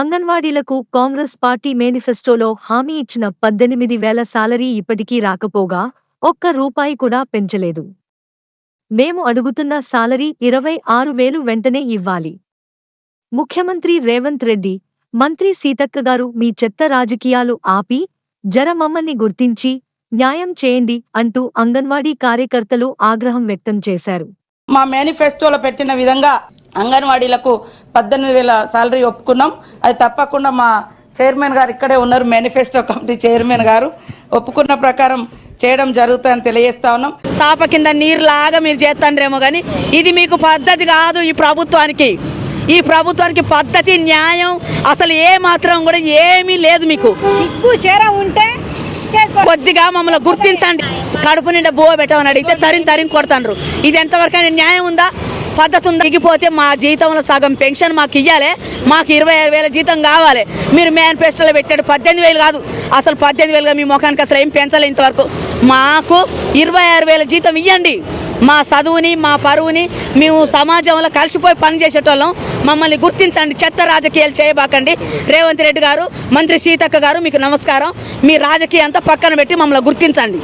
అంగన్వాడీలకు Congress party మేనిఫెస్టోలో హామీ ఇచ్చిన పద్దెనిమిది వేల సాలరీ ఇప్పటికీ రాకపోగా ఒక్క రూపాయి కూడా పెంచలేదు. మేము అడుగుతున్న సాలరీ ఇరవై ఆరు వేలు వెంటనే ఇవ్వాలి. ముఖ్యమంత్రి రేవంత్ రెడ్డి మంత్రి సీతక్క గారు మీ చెత్త రాజకీయాలు ఆపి జర మమ్మల్ని గుర్తించి న్యాయం చేయండి అంటూ అంగన్వాడీ కార్యకర్తలు ఆగ్రహం వ్యక్తం చేశారు. మా మేనిఫెస్టోలో పెట్టిన విధంగా అంగన్వాడీలకు పద్దెనిమిది వేల సాలరీ ఒప్పుకున్నాం. అది తప్పకుండా మా చైర్మన్ గారు ఇక్కడే ఉన్నారు మేనిఫెస్టో కమిటీ చైర్మన్ గారు. ఒప్పుకున్న ప్రకారం చేయడం జరుగుతుందని తెలియజేస్తా ఉన్నాం. సాప కింద నీరులాగా మీరు చేస్తాండ్రేమో కానీ ఇది మీకు పద్ధతి కాదు ఈ ప్రభుత్వానికి. ఈ ప్రభుత్వానికి పద్ధతి న్యాయం అసలు ఏ మాత్రం కూడా ఏమీ లేదు మీకు. సిగ్గు చీర ఉంటే చేసుకో కొద్దిగా మమ్మల్ని గుర్తించండి. కడుపు నిండా బువ్వ పెట్టమని అడిగితే తరిం తరిం కొడతాండ్రు. ఇది ఎంతవరకైనా న్యాయం ఉందా? పద్ధతి ఉంది. దిగిపోతే మా జీతంలో సగం పెన్షన్ మాకు ఇవ్వాలి మాకు ఇరవై ఆరు వేల జీతం కావాలి. మీరు మేనిఫెస్టోలో పెట్టాడు పద్దెనిమిది వేలు కాదు. అసలు పద్దెనిమిది వేలుగా మీ ముఖానికి అసలు ఏం పెంచలే ఇంతవరకు. మాకు ఇరవై ఆరు వేల జీతం ఇవ్వండి మా చదువుని మా పరువుని మేము సమాజంలో కలిసిపోయి పనిచేసేటోళ్ళం. మమ్మల్ని గుర్తించండి. చెత్త రాజకీయాలు చేయబాకండి. రేవంత్ రెడ్డి గారు మంత్రి సీతక్క గారు మీకు నమస్కారం. మీ రాజకీయం అంతా పక్కన పెట్టి మమ్మల్ని గుర్తించండి.